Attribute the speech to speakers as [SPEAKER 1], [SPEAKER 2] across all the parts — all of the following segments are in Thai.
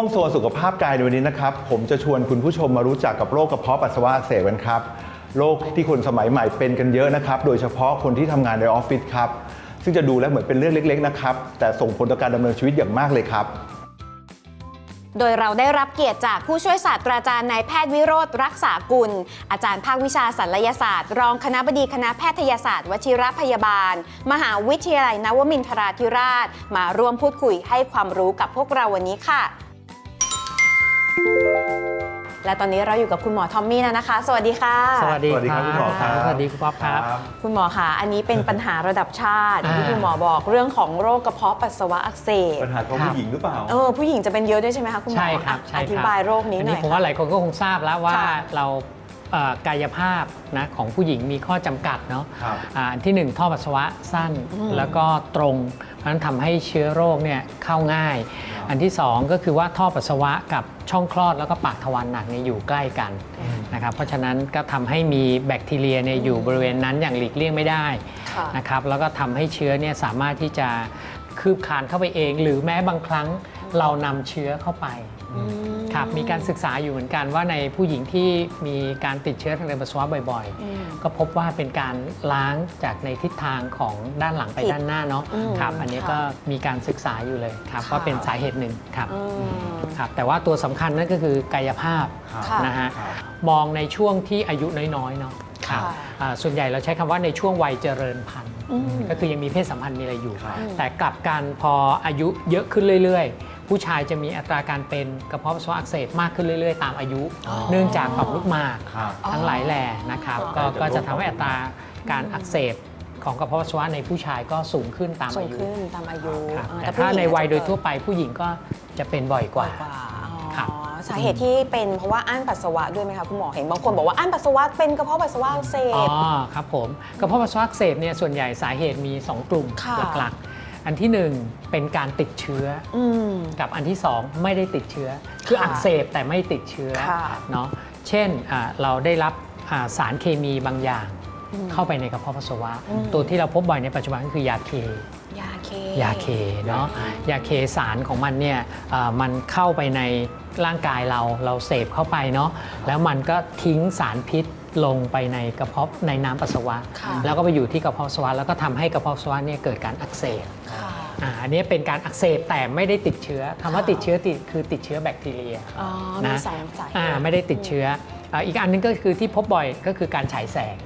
[SPEAKER 1] วงโซนสุขภาพกายในวันนี้นะครับ ผมจะชวนคุณผู้ชมมารู้จักกับโรคกระเพาะปัสสาวะอักเสบกันครับโรคที่คนสมัยใหม่เป็นกันเยอะนะครับ โดยเฉพาะคนที่ทำงานในออฟฟิศครับ ซึ่งจะดูแล้วเหมือนเป็นเรื่องเล็กๆนะครับ แต่ส่งผลต่อการดำเนินชีวิตอย่างมากเลยครับ
[SPEAKER 2] โดยเราได้รับเกียรติจากผู้ช่วยศาสตราจารย์นายแพทย์วิโรธรักษากุล อาจารย์ภาควิชาศัลยศาสตร์ รองคณะบดีคณะแพทยศาสตร์ วชิรพยาบาล มหาวิทยาลัยนวมินทราธิราช มาร่วมพูดคุยให้ความรู้กับพวกเราวันนี้ค่ะ และตอนนี้เราอยู่กับคุณหมอทอมมี่แล้วนะคะ สวัสดีค่ะ
[SPEAKER 3] สวัสดี
[SPEAKER 1] สวัสดีครับคุณหมอครับ
[SPEAKER 3] สวัสดีคุณป๊อปครับ
[SPEAKER 2] คุณหมอคะอันนี้เป็นปัญหาระดับชาติอย่างที่
[SPEAKER 3] อ่า
[SPEAKER 2] คุณหมอบอกเรื่องของโรคกระเพาะปัสสาวะอักเสบ
[SPEAKER 1] ปัญหาของผู้หญิงหรือเปล่า
[SPEAKER 2] เออผู้หญิงจะเป็นเยอะด้วยใช่ไหมคะคุณหมอ
[SPEAKER 3] ใช่ครับ
[SPEAKER 2] อะ
[SPEAKER 3] ใช่
[SPEAKER 2] อ
[SPEAKER 3] ครับ
[SPEAKER 2] ธิบายโรคนี้หน่อย
[SPEAKER 3] ผม
[SPEAKER 2] ค่ะ
[SPEAKER 3] ว่าหลายคนก็คงทราบแล้วว่า
[SPEAKER 2] ค่ะ
[SPEAKER 3] เราเอ่อ กายภาพนะของผู้หญิงมีข้อจำกัดเนาะ
[SPEAKER 1] ครับ
[SPEAKER 3] อ่าอันที่หนึ่งท่อปัสสาวะสั้นแล้วก็ตรง เพราะฉะนั้นทำให้เชื้อโรคเนี่ยเข้าง่าย อันที่สองก็คือว่าท่อปัสสาวะกับช่องคลอดแล้วก็ปากทวารหนักเนี่ยอยู่ใกล้กันนะครับเพราะฉะนั้นก็ทำให้มีแบคทีเรียเนี่ยอยู่บริเวณนั้นอย่างหลีกเลี่ยงไม่ได้
[SPEAKER 2] ค่ะ
[SPEAKER 3] นะครับแล้วก็ทำให้เชื้อเนี่ยสามารถที่จะคืบคลานเข้าไปเอง หรือแม้บางครั้งเรานำเชื้อเข้าไป ครับมีการศึกษาอยู่เหมือนกันว่าในผู้หญิงที่มีการติดเชื้อทางเดินปัสสาวะบ่อย
[SPEAKER 2] อืม
[SPEAKER 3] ๆก็พบว่าเป็นการล้างจากในทิศทางของด้านหลังไป
[SPEAKER 2] ผิด
[SPEAKER 3] ด้านหน้าเนาะ
[SPEAKER 2] อืม
[SPEAKER 3] ครับอันนี้
[SPEAKER 2] ค่ะ
[SPEAKER 3] ก็มีการศึกษาอยู่เลยครับ
[SPEAKER 2] ค่ะ
[SPEAKER 3] ว่าเป็นสาเหตุหนึ่งครับ
[SPEAKER 2] อืม
[SPEAKER 3] ครับแต่ว่าตัวสำคัญนั่นก็คือกายภาพ
[SPEAKER 2] ค่ะ
[SPEAKER 3] นะฮะ
[SPEAKER 1] ครับ
[SPEAKER 3] มองในช่วงที่อายุน้อยๆเนาะครับ
[SPEAKER 2] ค่ะ
[SPEAKER 3] อ่าส่วนใหญ่เราใช้คำว่าในช่วงวัยเจริญพันธุ์
[SPEAKER 2] อืม
[SPEAKER 3] ก็คือยังมีเพศสัมพันธ์มีอะไรอยู่
[SPEAKER 1] ครับ
[SPEAKER 3] แต่กลับกันพออายุเยอะขึ้นเรื่อยๆ ผู้ชายจะมีอัตราการเป็นกระเพาะปัสสาวะอักเสบมากขึ้นเรื่อยๆ ตามอายุ
[SPEAKER 2] อ๋อ
[SPEAKER 3] เนื่องจากต่อมลูกหมาก
[SPEAKER 1] ครับ
[SPEAKER 3] ทั้งหลายแหล่นะครับ
[SPEAKER 2] อ๋อ
[SPEAKER 3] ก็ก็จะทำให้อัตราการอักเสบของกระเพาะปัสสาวะในผู้ชายก็สูงขึ้นตาม
[SPEAKER 2] สู
[SPEAKER 3] อางยุ
[SPEAKER 2] ขึ้นตามอายุ
[SPEAKER 3] ครับ
[SPEAKER 2] อ่
[SPEAKER 3] แต่
[SPEAKER 2] ผู้
[SPEAKER 3] ถ้า
[SPEAKER 2] หญิง
[SPEAKER 3] ในวัยโดย
[SPEAKER 2] จะ
[SPEAKER 3] ทั่วไปผู้หญิงก็จะเป็นบ่อยกว่า
[SPEAKER 2] กว่าอ๋อ
[SPEAKER 3] ครับ
[SPEAKER 2] สาเหตุที่เป็นเพราะว่าอั้นปัสสาวะด้วยไหมคะคุณหมอเห็นบางคนบอกว่าอั้นปัสสาวะเป็นกระเพาะปัสสาวะอักเส
[SPEAKER 3] อ๋
[SPEAKER 2] บ
[SPEAKER 3] อครับผมกระเพาะปัสสาวะอักเสบเนี่ยส่วนใหญ่สาเหตุมี 2 กลุ่ม
[SPEAKER 2] ค่ะ
[SPEAKER 3] หลักๆ อันที่ 1 เป็นการติดเชื้อ
[SPEAKER 2] อืม
[SPEAKER 3] กับอันที่ 2 ไม่ได้ติดเชื้อ คือ
[SPEAKER 2] ค่ะ
[SPEAKER 3] อักเสบแต่ไม่ติดเชื้อ
[SPEAKER 2] ค่ะ
[SPEAKER 3] เนาะเช่นอ่าเราได้รับอ่าสารเคมีบางอย่าง เข้าไปในกระเพาะปัสสาวะ
[SPEAKER 2] อืม
[SPEAKER 3] ตัวที่เราพบบ่อยในปัจจุบันก็คือยาเค
[SPEAKER 2] ยาเค
[SPEAKER 3] ยาเคเนาะยาเคสารของมันเนี่ยเอ่อมันเข้าไปในร่างกายเราเราเสพเข้าไปเนาะแล้วมันก็ทิ้งสารพิษ ลงไปในกระเพาะในน้ำปัสสาวะ
[SPEAKER 2] ค่ะ
[SPEAKER 3] แล้วก็ไปอยู่ที่กระเพาะปัสสาวะแล้วก็ทำให้กระเพาะปัสสาวะเนี่ยเกิดการอักเสบ
[SPEAKER 2] ค่ะ
[SPEAKER 3] อ่าอันนี้เป็นการอักเสบแต่ไม่ได้ติดเชื้อคำว่า
[SPEAKER 2] ค่ะ
[SPEAKER 3] ติดเชื้อติดคือติดเชื้อแบคทีเรีย
[SPEAKER 2] อ๋อ
[SPEAKER 3] นะ
[SPEAKER 2] มีสองสาเหตุ
[SPEAKER 3] อ่าไม่ได้ติดเชื้ออ่าอีกอันหนึงก็คือที่พบบ่อยก็คือการฉายแสง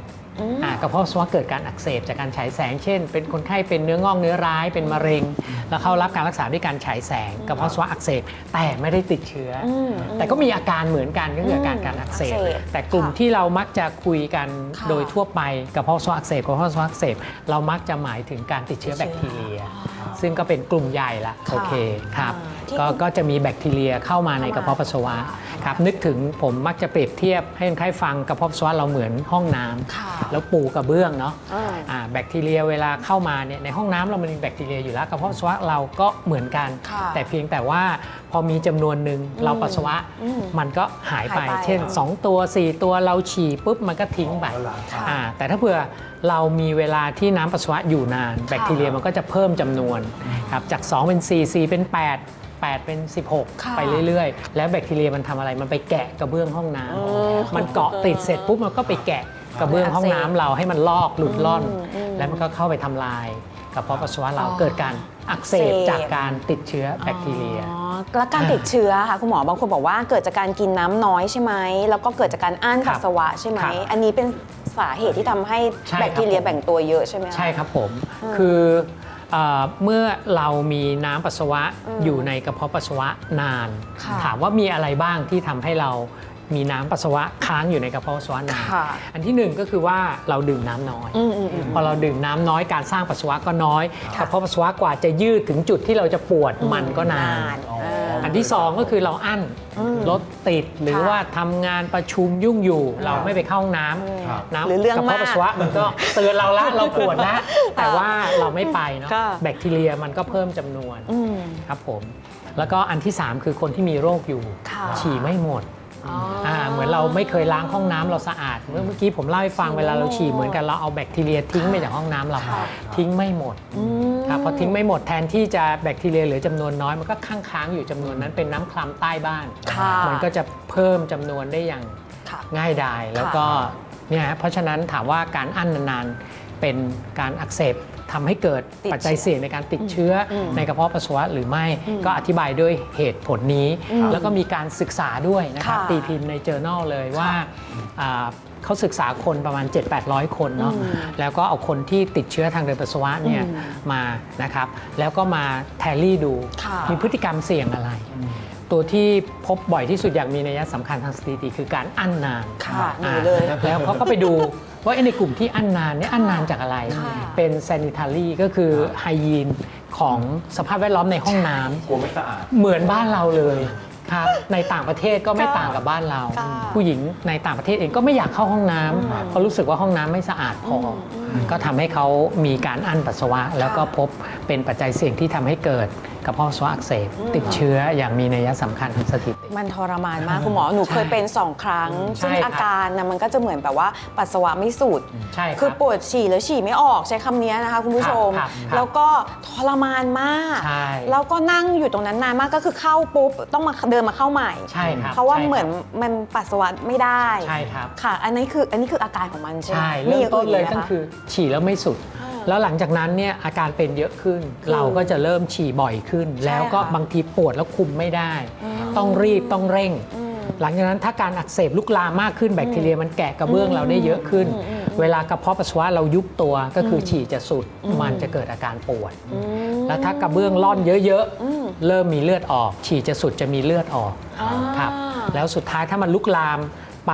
[SPEAKER 2] อืม
[SPEAKER 3] อ่ากระเพาะปัสสาวะเกิดการอักเสบจากการฉายแสง เช่น เป็นคนไข้เป็นเนื้องอกเนื้อร้ายเป็นมะเร็ง แล้วเข้ารับการรักษาด้วยการฉายแสงกระเพาะปัสสาวะอักเสบแต่ไม่ได้ติดเชื้ออ
[SPEAKER 2] อืม
[SPEAKER 3] แต่ก็มีอาการเหมือนกันก็คืออาการการอักเสบ
[SPEAKER 2] อักเสบ
[SPEAKER 3] แต่กลุ่ม
[SPEAKER 2] ค่ะ
[SPEAKER 3] ที่เรามักจะคุยกัน
[SPEAKER 2] ค่ะ
[SPEAKER 3] โดยทั่วไปกระเพาะปัสสาวะอักเสบกระเพาะปัสสาวะอักเสบเรามักจะหมายถึงการติดเชื้อแบคทีเรีย ซึ่งก็เป็นกลุ่มใหญ่ละ
[SPEAKER 2] ค่ะ
[SPEAKER 3] โอเคครับ
[SPEAKER 2] อ่าที่
[SPEAKER 3] ก็ก็จะมีแบคทีเรียเข้ามาในกระเพาะปัสสาวะ ค รับนึกถึงผมมักจะเปรียบเทียบให้คนไข้ฟังกระเพาะปัสสาวะเราเหมือนห้องน้ำ
[SPEAKER 2] ค่ะ
[SPEAKER 3] แล้วปูกระเบื้องเนาะ
[SPEAKER 2] อ่า
[SPEAKER 3] อ่าแบคทีเรียเวลาเข้ามาเนี่ยในห้องน้ำเรามันมีแบคทีเรียอยู่แล้วกระเพาะปัสสาวะเราก็เหมือนกัน
[SPEAKER 2] ค่ะ
[SPEAKER 3] แต่เพียงแต่ว่าพอมีจำนวนหนึ่งเราปัสสาวะ
[SPEAKER 2] อืม
[SPEAKER 3] มันก็หายไป
[SPEAKER 2] หายไป
[SPEAKER 3] เช่น 2 ตัว 4 ตัวเราฉี่ปุ๊บมันก็ทิ้งไป
[SPEAKER 2] ค่ะ
[SPEAKER 3] อ่าแต่ถ้าเผื่อเรามีเวลาที่น้ำปัสสาวะอยู่นาน แบคทีเรียมันก็จะเพิ่มจำนวนครับจาก 2 เป็น 4 4 เป็น 8 8 เป็น
[SPEAKER 2] ค่ะ
[SPEAKER 3] 16ไปเรื่อยๆ แล้วแบคทีเรียมันทำอะไรมันไปแกะกระเบื้องห้องน้ำ
[SPEAKER 2] อืม
[SPEAKER 3] มันเกาะติดเสร็จปุ๊บมันก็ไปแกะกระเบื้องห้องน้ำเราให้มันลอกหลุดล่อน
[SPEAKER 2] อืมอืม
[SPEAKER 3] แล้วมันก็เข้าไปทำลายกระเพาะปัสสาวะเรา
[SPEAKER 2] อ๋อ
[SPEAKER 3] เกิดการอักเสบ
[SPEAKER 2] อักเสบ
[SPEAKER 3] จากการติดเชื้อแบคทีเรีย
[SPEAKER 2] อ๋อแล้วการติดเชื้อค่ะคุณหมอบางคนบอกว่าเกิดจากการกินน้ำน้อยใช่ไหมแล้วก็เกิดจากการอั้น
[SPEAKER 3] ครั
[SPEAKER 2] ปั
[SPEAKER 3] บ
[SPEAKER 2] สสาวะใช่ไหม
[SPEAKER 3] ครับ
[SPEAKER 2] อันนี้เป็นสาเหตุที่ทำให้
[SPEAKER 3] ใช่ครับ
[SPEAKER 2] แบคทีเรียแบ่งตัวเยอะใช่ไหมคะ
[SPEAKER 3] ใช่ครับผม คือ เออเมื่อเรามีน้ำปัสสาวะ
[SPEAKER 2] อืม
[SPEAKER 3] อยู่ในกระเพาะปัสสาวะนาน
[SPEAKER 2] ค่ะ
[SPEAKER 3] ถามว่ามีอะไรบ้างที่ทำให้เรามีน้ำปัสสาวะค้างอยู่ในกระเพาะปัสสาวะนาน
[SPEAKER 2] ค่ะ
[SPEAKER 3] อันที่หนึ่งก็คือว่าเราดื่มน้ำน้อย
[SPEAKER 2] อืมอืมอืม
[SPEAKER 3] พอเราดื่มน้ำน้อยการสร้างปัสสาวะก็น้อย
[SPEAKER 2] ค่ะ
[SPEAKER 3] กระเพาะปัสสาวะกว่าจะยืดถึงจุดที่เราจะปวดมันก็นาน
[SPEAKER 2] อ่า
[SPEAKER 3] อันที่สองก็คือเราอั้น
[SPEAKER 2] อืม
[SPEAKER 3] รถติดหรือ
[SPEAKER 2] ค่ะ
[SPEAKER 3] ว่าทำงานประชุมยุ่งอยู่ เราไม่ไปเข้าห้องน้ำ
[SPEAKER 1] ครับ
[SPEAKER 3] น้ำ
[SPEAKER 2] หรือเรื่อง
[SPEAKER 3] กระเพาะ
[SPEAKER 2] มาก
[SPEAKER 3] ปัสสาวะมันก็เตือนเราละเราปวดละแต่ว่าเราไม่ไปเนาะ
[SPEAKER 2] ค่ะ
[SPEAKER 3] แบคทีเรียมันก็เพิ่มจำนวน
[SPEAKER 2] อืม
[SPEAKER 3] ครับผม แล้วก็อันที่ 3 คือคนที่มีโรคอยู่
[SPEAKER 2] ค่ะ
[SPEAKER 3] ฉี่ไม่หมด
[SPEAKER 2] อ๋ออ่า
[SPEAKER 3] เหมือนเราไม่เคยล้างห้องน้ำเราสะอาดเมื่อเมื่อกี้ผมเล่าให้ฟังเวลาเราฉี่เหมือนกันเราเอาแบคทีเรียทิ้งไปจากห้องน้ำเรา
[SPEAKER 2] ค่ะ
[SPEAKER 3] ทิ้งไม่หมด
[SPEAKER 2] อืม
[SPEAKER 3] ครับพอทิ้งไม่หมดแทนที่จะแบคทีเรียเหลือจำนวนน้อยมันก็ค้างค้างๆอยู่จำนวนนั้นเป็นน้ำคลำใต้บ้าน
[SPEAKER 2] ค่ะ
[SPEAKER 3] มันก็จะเพิ่มจำนวนได้อย่าง
[SPEAKER 2] ค่ะ
[SPEAKER 3] ง่ายดายแล้วก็เนี่ยฮะเพราะฉะนั้นถามว่าการอั้นนานๆเป็นการอักเสบ ทำให้เกิด
[SPEAKER 2] ติด
[SPEAKER 3] ปัจจัย
[SPEAKER 2] เชื้อ
[SPEAKER 3] เสี่ยงในการติดเชื้ออ
[SPEAKER 2] ม
[SPEAKER 3] ในกระเพาะปัสสาวะหรือไม่
[SPEAKER 2] อืม
[SPEAKER 3] ก็อธิบายด้วยเหตุผลนี้
[SPEAKER 2] อืม
[SPEAKER 3] แล้วก็มีการศึกษาด้วยนะครับ
[SPEAKER 2] ค่ะ
[SPEAKER 3] ตีพิมพ์ใน journal เลยว่าอ่าเขาศึกษาคนประมาณ 7-800 คนเนาะ
[SPEAKER 2] อืม
[SPEAKER 3] แล้วก็เอาคนที่ติดเชื้อทางเดินปัสสาวะเนี่ย
[SPEAKER 2] อืม
[SPEAKER 3] มานะครับ แล้วก็มาแทลลี่ดู
[SPEAKER 2] ค่ะ
[SPEAKER 3] มีพฤติกรรมเสี่ยงอะไรตัวที่พบบ่อยที่สุดอย่างมีนัยสำคัญทางสถิติคือการอั้นนาน
[SPEAKER 2] ค่ะหนู
[SPEAKER 3] อ่า
[SPEAKER 2] เลย
[SPEAKER 3] แล้วเขาก็ไปดู ว่าไอ้ในกลุ่มที่อั้นนานเนี่ยอั้นนานจากอะไร
[SPEAKER 2] ค่ะ
[SPEAKER 3] เป็น sanitary ก็คือไฮยีนของสภาพแวดล้อมในห้องน้ำ
[SPEAKER 1] กลัวไม่สะอาด
[SPEAKER 3] เหมือนบ้านเราเลยครับในต่างประเทศก็ไม่ต่างกับบ้านเรา
[SPEAKER 2] ค่ะ
[SPEAKER 3] ผู้หญิงในต่างประเทศเองก็ไม่อยากเข้าห้องน้ำเพราะรู้สึกว่าห้องน้ำไม่สะอาดพออก็ทำให้เขามีการอั้นปัสสาวะ แล้วก็พบเป็นปัจจัยเสี่ยงที่ทำให้เกิด กระเพาะปัสสาวะอักเสบติดเชื้ออย่างมีนัยสำคัญทางสถิติ
[SPEAKER 2] มันทรมานมากคุณหมอหนูเคยเป็นสองครั้ง
[SPEAKER 3] ใช่
[SPEAKER 2] ซึ่ง
[SPEAKER 3] ครับ
[SPEAKER 2] อาการนะมันก็จะเหมือนแบบว่าปัสสาวะไม่สุด
[SPEAKER 3] ใช่รับ
[SPEAKER 2] คือปวดฉี่แล้วฉี่ไม่ออกใช้คำนี้นะคะคุณผู้ชม
[SPEAKER 3] ครับครับ
[SPEAKER 2] แล้วก็ทรมานมาก
[SPEAKER 3] ใช่
[SPEAKER 2] แล้วก็นั่งอยู่ตรงนั้นนานมากก็คือเข้าปุ๊บต้องมาเดินมาเข้าใหม่
[SPEAKER 3] ใช่ครับ
[SPEAKER 2] เพราะว่า
[SPEAKER 3] ใช่ครับ
[SPEAKER 2] เหมือนมันปัสสาวะไม่ได้
[SPEAKER 3] ใช่ครับ
[SPEAKER 2] ค่ะ อันนี้คืออันนี้คืออาการของมันใช่ไหม
[SPEAKER 3] ใช่
[SPEAKER 2] มี
[SPEAKER 3] เริ่ม
[SPEAKER 2] อย่าง
[SPEAKER 3] ต้นเลย
[SPEAKER 2] ไหม
[SPEAKER 3] ก็
[SPEAKER 2] คะ
[SPEAKER 3] คือฉี่แล้วไม่สุด
[SPEAKER 2] อ่า
[SPEAKER 3] แล้วหลังจากนั้นเนี่ยอาการเป็นเยอะขึ้น
[SPEAKER 2] คือ
[SPEAKER 3] เราก็จะเริ่มฉี่บ่อยขึ้น
[SPEAKER 2] ใช่
[SPEAKER 3] แล้วก็
[SPEAKER 2] ค่ะ
[SPEAKER 3] บางทีปวดแล้วคุมไม่ได้
[SPEAKER 2] อืม
[SPEAKER 3] ต้องรีบต้องเร่ง
[SPEAKER 2] อืม
[SPEAKER 3] หลังจากนั้นถ้าการอักเสบลุกลามมากขึ้นแบคทีเรียมันแกะกระเบื้องเราได้เยอะขึ้น
[SPEAKER 2] อืมอืม
[SPEAKER 3] เวลากระเพาะปัสสาวะเรายุบตัวก็คืออ
[SPEAKER 2] ม
[SPEAKER 3] ฉี่จะสุด
[SPEAKER 2] อืม
[SPEAKER 3] มันจะเกิดอาการปวด
[SPEAKER 2] อืม
[SPEAKER 3] แล้วถ้ากระเบื้องร่อนเยอะ
[SPEAKER 2] อืม
[SPEAKER 3] ๆเริ่มมีเลือดออก ฉี่จะสุดจะมีเลือดออก
[SPEAKER 2] อ่า
[SPEAKER 3] ครับแล้วสุดท้ายถ้ามันลุกลาม ไป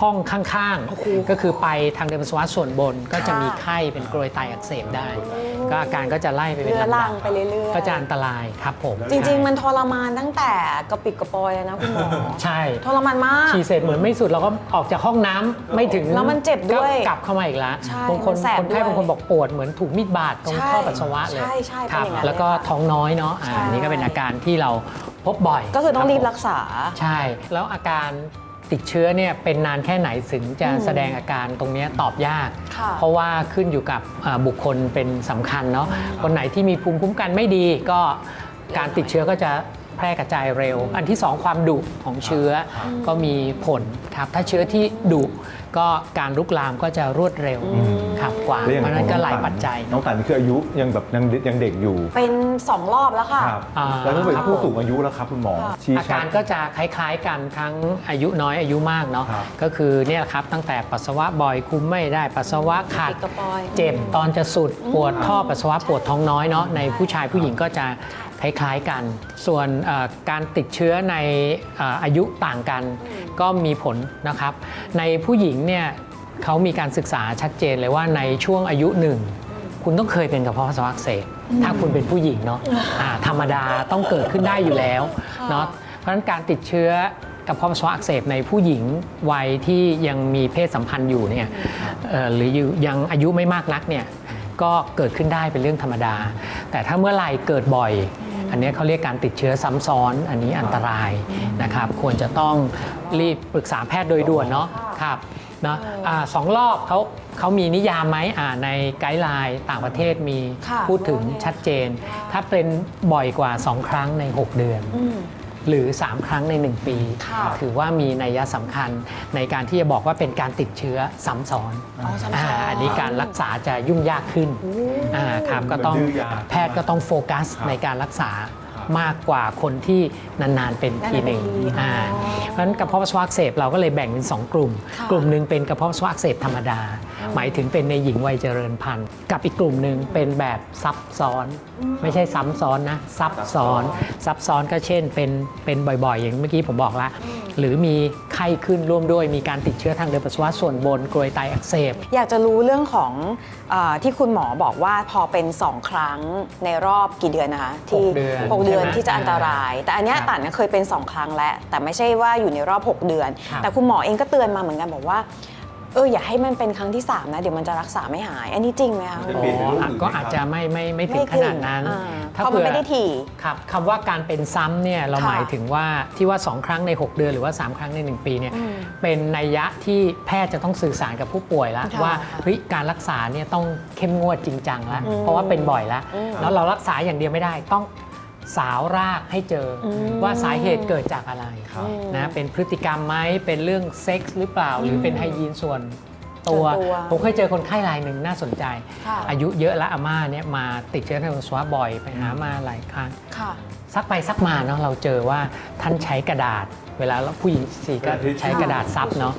[SPEAKER 3] ห้องข้าง
[SPEAKER 2] โอ้โห
[SPEAKER 3] ๆก็คือไปทางเดินปัสสาวะส่วนบนก็จะ
[SPEAKER 2] ค่ะ
[SPEAKER 3] มีไข้เป็นกรวยไตอักเสบได้ ก็อาการก็จะไล่ไปเป็น
[SPEAKER 2] เรื้อ
[SPEAKER 3] ลำ
[SPEAKER 2] รั
[SPEAKER 3] ดั
[SPEAKER 2] ง
[SPEAKER 3] บ
[SPEAKER 2] ไปเรื่อยๆ
[SPEAKER 3] ก็จะอันตรายครับผม
[SPEAKER 2] จริง ๆ มันทรมานตั้งแต่กระปิดกระปอยเลยนะคุณหมอ
[SPEAKER 3] ใช่
[SPEAKER 2] ทรมานมาก
[SPEAKER 3] ฉี่เสร็จเหมือนไม่สุดเราก็ออกจากห้องน้ำไม่ถึง
[SPEAKER 2] แล้วมันเจ็บด้วย
[SPEAKER 3] ก็กลับเข้ามาอีกแล้ว
[SPEAKER 2] ใช่
[SPEAKER 3] บางคน
[SPEAKER 2] มันแสบ
[SPEAKER 3] คนไข้
[SPEAKER 2] ด้วย
[SPEAKER 3] บางคนบอกปวดเหมือนถูกมีดบาดตรง
[SPEAKER 2] ใช่
[SPEAKER 3] ท่อปัสสาวะเลย
[SPEAKER 2] ใช่ใช่เป็น
[SPEAKER 3] ครับ
[SPEAKER 2] อย่างนั้น
[SPEAKER 3] แล้วก็
[SPEAKER 2] เลยค่ะ
[SPEAKER 3] ท้องน้อยเนาะอ่า
[SPEAKER 2] ใช่
[SPEAKER 3] อันนี่ก็เป็นอาการที่เราพบบ่อย
[SPEAKER 2] ก็คือต้องรีบ
[SPEAKER 3] ผม
[SPEAKER 2] รักษา
[SPEAKER 3] ใช่ แล้วอาการ ติดเชื้อเนี่ยเป็นนานแค่ไหนถึงจะ
[SPEAKER 2] อืม
[SPEAKER 3] แสดงอาการตรงเนี้ยตอบยาก
[SPEAKER 2] ค่ะ
[SPEAKER 3] เพราะว่าขึ้นอยู่กับอ่าบุคคลเป็นสำคัญเนาะคนไหนที่มีภูมิคุ้มกันไม่ดีก็การติดเชื้อก็จะแพร่กระจายเร็ว อันที่สองความดุของเชื้อก็มีผลครับถ้าเชื้อที่ดุก็การลุกลามก็จะรวดเร็วครับกว่า
[SPEAKER 1] แล้วอย่าง
[SPEAKER 3] เพราะฉะนั้นก็
[SPEAKER 1] ของ
[SPEAKER 3] หลาย
[SPEAKER 1] อง
[SPEAKER 3] ปัจจัย
[SPEAKER 1] น้องตันคืออายุยังแบบยังยังเด็กอยู่
[SPEAKER 2] เป็นสองรอบแล้วค่ะ
[SPEAKER 1] ครับ
[SPEAKER 3] อ่า
[SPEAKER 1] แล้วถ้าเป็น
[SPEAKER 3] ครับ
[SPEAKER 1] ผู้สูงอายุแล้วครับคุณหมอ
[SPEAKER 2] ค่ะ
[SPEAKER 1] ชี้
[SPEAKER 3] อา
[SPEAKER 1] ชั
[SPEAKER 3] กา
[SPEAKER 1] ด
[SPEAKER 3] รก็จะคล้ายๆกันทั้งอายุน้อยอายุมากเนาะ
[SPEAKER 1] ครับ
[SPEAKER 3] ก็คือเนี่ยครับตั้งแต่ปัสสาวะบ่อยคุมไม่ได้ปัสสาวะขาด
[SPEAKER 2] ติดกระปอย
[SPEAKER 3] เจ็บตอนจะสุดปวดท่อปัสสาวะปวดท้องน้อยเนาะในผู้ชายผู้หญิงก็จะคล้ายๆกัน ส่วนเอ่อการติดเชื้อในเอ่ออายุต่างกันก็มีผลนะครับ ในผู้หญิงเนี่ยเขามีการศึกษาชัดเจนเลยว่าในช่วงอายุหนึ่งคุณต้องเคยเป็นกระเพาะปัสสาวะอักเสบถ้าคุณเป็นผู้หญิงเนาะอ่าธรรมดาต้องเกิดขึ้นได้อยู่แล้วเนาะเพราะฉะนั้นการติดเชื้อกระเพาะปัสสาวะอักเสบในผู้หญิงวัยที่ยังมีเพศสัมพันธ์อยู่เนี่ยเอ่อหรืออยู่ยังอายุไม่มากนักเนี่ยก็เกิดขึ้นได้เป็นเรื่องธรรมดา แต่ถ้าเมื่อไหร่เกิดบ่อย อันนี้เขาเรียกการติดเชื้อซ้ำซ้อน อันนี้อันตรายนะครับ ควรจะต้องรีบปรึกษาแพทย์โดยด่วนเนาะครับ เนาะอ่าสองรอบเขาเขามีนิยามไหมอ่าในไกด์ไลน์ต่างประเทศมี
[SPEAKER 2] ค่ะ
[SPEAKER 3] พูดถึงชัดเจน ถ้าเป็นบ่อยกว่า 2 ครั้งใน 6 เดือน
[SPEAKER 2] อืม
[SPEAKER 3] หรือ 3 ครั้งใน 1 ปี
[SPEAKER 2] ค่ะ
[SPEAKER 3] ถือว่ามีนัยสำคัญในการที่จะบอกว่าเป็นการติดเชื้อซ้ำซ้อน
[SPEAKER 2] อ๋อซ้ำซ้อน
[SPEAKER 3] อาอันนี้การรักษาจะยุ่งยากขึ้นอ่าครับก็ต้อง
[SPEAKER 1] เหมือนดื้อยา
[SPEAKER 3] แพทย์ก็ต้องโฟกัส
[SPEAKER 1] ครับ
[SPEAKER 3] ในการรักษา มากกว่าคนที่นานๆเป็นทีหนึ่ง
[SPEAKER 2] นานๆเป็นที
[SPEAKER 3] อ่า
[SPEAKER 2] อ๋อ
[SPEAKER 3] เพราะฉะนั้นกระเพาะปัสสาวะอักเสบเราก็เลยแบ่งเป็น 2 กลุ่ม
[SPEAKER 2] ค่ะ
[SPEAKER 3] กลุ่มหนึ่งเป็นกระเพาะปัสสาวะอักเสบธรรมดาหมายถึงเป็นในหญิงวัยเจริญพันธุ์ กับอีกกลุ่มหนึ่งเป็นแบบซับซ้อน ไม่ใช่ซ้ำซ้อนนะซับซ้อนซับซ้อนก็เช่นเป็นเป็นบ่อยๆ อย่างเมื่อกี้ผมบอกละหรือมีไข้ขึ้นร่วมด้วยมีการติดเชื้อทางเดินปัสสาวะส่วนบนกรวยไตอักเสบ
[SPEAKER 2] อยากจะรู้เรื่องของเออที่คุณหมอบอกว่าพอเป็นสองครั้งในรอบกี่เดือนนะคะที่
[SPEAKER 3] หกเดือน
[SPEAKER 2] หกเดือน
[SPEAKER 3] ใช่ไหม
[SPEAKER 2] ที่จะอันตราย แต่อันเนี้ย
[SPEAKER 3] ครับ
[SPEAKER 2] ตันเนี่ยเคยเป็นสองครั้งแล้ว แต่ไม่ใช่ว่าอยู่ในรอบ 6 เดือน
[SPEAKER 3] ครับ
[SPEAKER 2] แต่คุณหมอเองก็เตือนมาเหมือนกันบอกว่า เอออย่าให้มันเป็นครั้งที่ 3 นะ เดี๋ยวมันจะรักษาไม่หาย อันนี้จริงไหมคะ
[SPEAKER 1] มันจะ
[SPEAKER 3] อ๋
[SPEAKER 1] เปลี่ยนเป็นโรค
[SPEAKER 3] อ
[SPEAKER 1] อื่นไหม
[SPEAKER 3] ก็
[SPEAKER 1] ครับ
[SPEAKER 3] อาจจะไม่ไม่ไม่ถึงขนาดนั้น
[SPEAKER 2] อ่าเพราะมันไม่ได้ถี่
[SPEAKER 3] ครับคำว่าการเป็นซ้ำเนี่ยเรา
[SPEAKER 2] ค่ะ
[SPEAKER 3] หมายถึงว่าที่ว่า 2 ครั้งใน 6 เดือนหรือว่า 3 ครั้งใน 1 ปีเนี่ย
[SPEAKER 2] อืม
[SPEAKER 3] เป็นนัยยะที่แพทย์จะต้องสื่อสารกับผู้ป่วยแล้ว
[SPEAKER 2] ค่ะ
[SPEAKER 3] ว่าเฮ้ยการรักษาเนี่ยต้องเข้มงวดจริงจังแล้ว
[SPEAKER 2] อืม
[SPEAKER 3] เพราะว่าเป็นบ่อยแล้ว
[SPEAKER 2] อืม
[SPEAKER 3] แล้วเรารักษาอย่างเดียวไม่ได้ต้อง สาวรากให้เจออ
[SPEAKER 2] ม
[SPEAKER 3] ว่าสาเหตุเกิดจากอะไร
[SPEAKER 1] ครับ
[SPEAKER 3] นะเป็นพฤติกรรมไหมเป็นเรื่องเซ็กส์หรือเปล่า หรือเป็นไฮยีนส่วนตัว
[SPEAKER 2] ส่วนตัว
[SPEAKER 3] ผมเคยเจอคนไข้รายหนึ่งน่าสนใจ
[SPEAKER 2] ค่ะ
[SPEAKER 3] อายุเยอะแล้วอาม่าเนี่ยมาติดเชื้อในปัสสาวะบ่อยไปหามาหลายครั้ง
[SPEAKER 2] ค่ะ
[SPEAKER 3] ซักไปซักมาเนาะเราเจอว่าท่านใช้กระดาษ เวลาเราผู้หญิงสีก็ใช้กระดาษซับเนาะ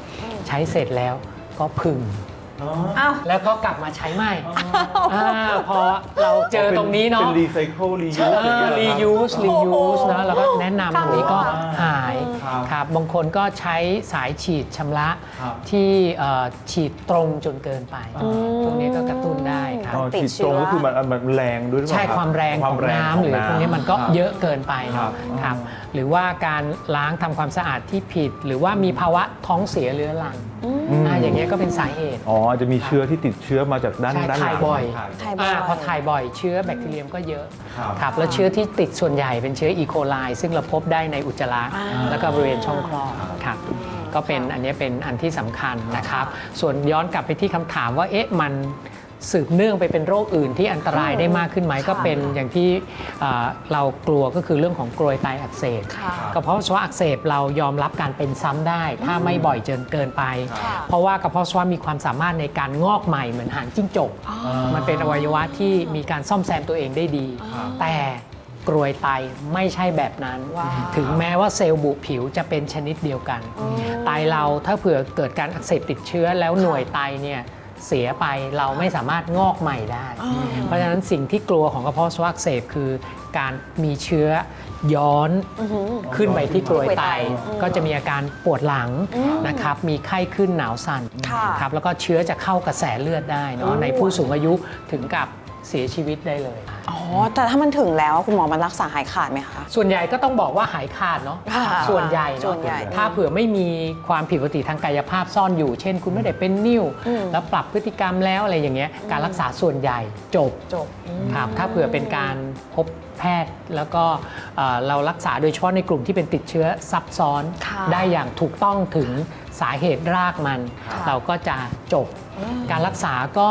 [SPEAKER 3] ใช้เสร็จแล้วก็พึ่ง
[SPEAKER 1] อ๋อ
[SPEAKER 2] อ้าว
[SPEAKER 3] แล้วก็กลับมาใช้ใหม่าพอเราเจอตรงนี้เนาะ
[SPEAKER 1] เป็นรีไซเคิลรียูสอย่างเงี้ยเหรอครับ
[SPEAKER 3] รียูสรียูส
[SPEAKER 2] โอ้โห
[SPEAKER 3] นะแล้วก็แนะนำตรงนี้ก็หาย
[SPEAKER 1] ครับ
[SPEAKER 3] ครับบางคนก็ใช้สายฉีดชำระ
[SPEAKER 1] ครับ
[SPEAKER 3] ที่เอ่อฉีดตรงจนเกินไป
[SPEAKER 1] อืม
[SPEAKER 3] ตรงนี้ก็กระตุ้นได้ครับ
[SPEAKER 1] อ๋อ
[SPEAKER 2] ติด
[SPEAKER 1] ฉีด
[SPEAKER 2] เชื้อ
[SPEAKER 1] ตรงก็คือมันมันแรงด้วยหรือเปล่า
[SPEAKER 3] ใช่
[SPEAKER 1] รับ
[SPEAKER 3] ความแรงของน้ำ
[SPEAKER 1] ข
[SPEAKER 3] หรือพวกนี้มันก็
[SPEAKER 1] ครับ
[SPEAKER 3] เยอะเกินไป
[SPEAKER 1] ครับ
[SPEAKER 3] ครับหรือว่าการล้างทำความสะอาดที่ผิด หรือว่ามีภาวะท้องเสียเรื้อรัง
[SPEAKER 2] อืม
[SPEAKER 3] อ่าอย่างเงี้ยก็เป็นสาเหตุ
[SPEAKER 1] อ๋อจะมีเชื้อที่ติดเชื้อมาจากด้าน
[SPEAKER 3] ใช่
[SPEAKER 1] ด้านหลัง
[SPEAKER 3] ถ่ายบ่อย
[SPEAKER 2] ถ่ายบ่อย
[SPEAKER 3] อาพอถ่ายบ่อยเชื้อแบคทีเรียมก็เยอะ
[SPEAKER 1] ครับ
[SPEAKER 3] ครับแล้วเชื้อที่ติดส่วนใหญ่เป็นเชื้ออีโคไลซึ่งเราพบได้ในอุจจาระ
[SPEAKER 2] อ่า
[SPEAKER 3] แล้วก็บริเวณช่องคลอดครับก็เป็นอันนี้เป็นอันที่สำคัญนะครับ ส่วนย้อนกลับไปที่คำถามว่าเอ๊ะมัน สืบเนื่องไปเป็นโรคอื่นที่อันตรายได้มากขึ้นไหม
[SPEAKER 2] ค่ะ
[SPEAKER 3] ก็เป็นอย่างที่เอ่อเรากลัวก็คือเรื่องของกรวยไตอักเสบ
[SPEAKER 2] ค่ะ
[SPEAKER 3] กระเพาะปัสสาวะอักเสบเรายอมรับการเป็นซ้ำได้ ถ้าไม่บ่อยจนเกินไป
[SPEAKER 2] ค่ะ
[SPEAKER 3] เพราะว่ากระเพาะปัสสาวะมีความสามารถในการงอกใหม่เหมือนหางจิ้งจก มันเป็นอวัยวะที่มีการซ่อมแซมตัวเองได้ดี แต่กรวยไตไม่ใช่แบบนั้น
[SPEAKER 2] ว้าว
[SPEAKER 3] ถึงแม้ว่าเซลล์บุผิวจะเป็นชนิดเดียวกัน ไตเราถ้าเผื่อเกิดการอักเสบติดเชื้อแล้วหน่วยไตเนี่ย เสียไปเราไม่สามารถงอกใหม่ได้ เพราะฉะนั้นสิ่งที่กลัวของกระเพาะปัสสาวะอักเสบคือการมีเชื้อย้อนขึ้นไปที่กรวยไต ก็จะมีอาการปวดหลังนะครับ มีไข้ขึ้นหนาวสั่น
[SPEAKER 2] ค่ะ
[SPEAKER 3] ครับแล้วก็เชื้อจะเข้ากระแสเลือดได้เนาะในผู้สูงอายุถึงกับ เสียชีวิตได้เลย
[SPEAKER 2] อ๋อ แต่ถ้ามันถึงแล้วคุณหมอมันรักษาหายขาดไหมคะ
[SPEAKER 3] ส่วนใหญ่ก็ต้องบอกว่าหายขาดเนาะ
[SPEAKER 2] ค่ะ
[SPEAKER 3] ส่วนใหญ่
[SPEAKER 2] ส่
[SPEAKER 3] เนาะ
[SPEAKER 2] วนใหญ่
[SPEAKER 3] ถ้าเผื่อไม่มีความผิดปกติทางกายภาพซ่อนอยู่ เช่น คุณไม่ได้เป็นนิ่ว
[SPEAKER 2] อืม
[SPEAKER 3] แล้วปรับพฤติกรรมแล้วอะไรอย่างเงี้ยการรักษาส่วนใหญ่จบ
[SPEAKER 2] จบ
[SPEAKER 3] ครับถ้าเผื่อเป็นการพบแพทย์แล้วก็เอ่อเรารักษาโดยเฉพาะในกลุ่มที่เป็นติดเชื้อซับซ้อน
[SPEAKER 2] ค่ะ
[SPEAKER 3] ได้อย่างถูกต้องถึงสาเหตุรากมัน
[SPEAKER 2] ค่ะ
[SPEAKER 3] เราก็จะจบ การรักษาก็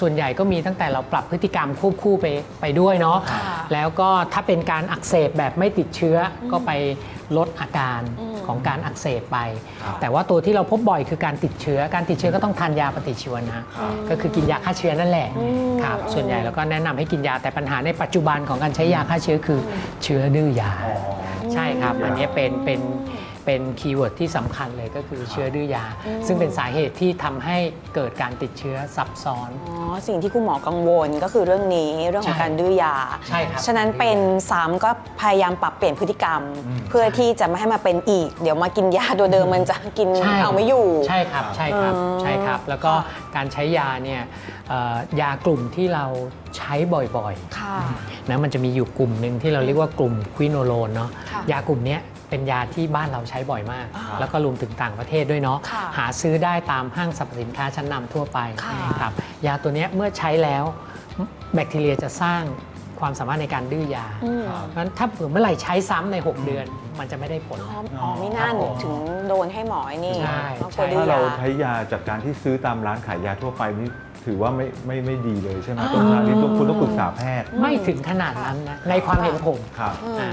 [SPEAKER 3] ส่วนใหญ่ก็มีตั้งแต่เราปรับพฤติกรรมควบคู่ไปไปด้วยเนาะ
[SPEAKER 2] ค่ะ
[SPEAKER 3] แล้วก็ถ้าเป็นการอักเสบแบบไม่ติดเชื้ออก็ไปลดอาการ
[SPEAKER 2] อืม
[SPEAKER 3] ของการอักเสบไป
[SPEAKER 1] ครับ
[SPEAKER 3] แต่ว่าตัวที่เราพบบ่อยคือการติดเชื้อ การติดเชื้อก็ต้องทานยาปฏิชีวนะ ก็คือกินยาฆ่าเชื้อนั่นแหละ
[SPEAKER 2] อืม
[SPEAKER 3] ครับส่วนใหญ่เราก็แนะนำให้กินยาแต่ปัญหาในปัจจุบันของการใช้ยาฆ่าเชื้อคือเชื้อดื้อยาใช่ครับอันนี้เป็นเป็น เป็นคีย์เวิร์ดที่สำคัญเลยก็คือเชื้อดื้อยา ซึ่งเป็นสาเหตุที่ทำให้เกิดการติดเชื้อซับซ้อน
[SPEAKER 2] อ๋อสิ่งที่คุณหมอกังวลก็คือเรื่องนี้เรื่องของ
[SPEAKER 3] ใช่
[SPEAKER 2] การดื้อยา
[SPEAKER 3] ใช่ครับ
[SPEAKER 2] ฉะนั้นเป็นซ้ำก็พยายามปรับเปลี่ยนพฤติกรรมเพื่อที่จะไม่ให้มาเป็นอีก เดี๋ยวมากินยาตัวเดิมมันจะกิน
[SPEAKER 3] ใช่
[SPEAKER 2] เอาไม่อยู่
[SPEAKER 3] ใช่ครับใช่ครับ
[SPEAKER 2] อ๋อ
[SPEAKER 3] ใช่ครับ แล้วก็
[SPEAKER 2] ค่ะ
[SPEAKER 3] การใช้ยาเนี่ยเอ่อยากลุ่มที่เราใช้บ่อย
[SPEAKER 2] ค่ะ
[SPEAKER 3] ๆนะมันจะมีอยู่กลุ่มหนึ่งที่เราเรียกว่ากลุ่มควิโนโลนเนาะ
[SPEAKER 2] ค่ะ
[SPEAKER 3] ยากลุ่มเนี้ย เป็นยาที่บ้านเราใช้บ่อยมาก
[SPEAKER 2] อ่า
[SPEAKER 3] แล้วก็รวมถึงต่างประเทศด้วยเนาะ
[SPEAKER 2] ค่ะ
[SPEAKER 3] หาซื้อได้ตามห้างสรรพสินค้าชั้นนำทั่วไป
[SPEAKER 2] ค่ะ
[SPEAKER 3] ครับยาตัวเนี้ยเมื่อใช้แล้วแบคทีเรียจะสร้างความสามารถในการดื้อยา
[SPEAKER 2] อืม
[SPEAKER 3] เพราะฉะนั้นถ้าเผื่อเมื่อไหร่ใช้ซ้ำใน 6 เดือน มันจะไม่ได้ผล
[SPEAKER 2] อ๋ออ๋อไม่น่า
[SPEAKER 3] ครับผม
[SPEAKER 2] ถึงโดนให้หมอไอ้นี่
[SPEAKER 3] ใช่
[SPEAKER 2] เพราะกลัว
[SPEAKER 3] ใช่
[SPEAKER 2] ดื้
[SPEAKER 1] ถ้า
[SPEAKER 2] อยา
[SPEAKER 1] เราใช้ยาจากการที่ซื้อตามร้านขายยาทั่วไปนี่ถือว่าไม่ไม่ไม่ดีเลยใช่ไหมต้นทางนี้ต้องคุณต้องปรึกษาแพทย์
[SPEAKER 3] ไม่ถึงขนาดนั้นนะในความเห็นผม
[SPEAKER 1] ครับ
[SPEAKER 2] อืม
[SPEAKER 3] อ่า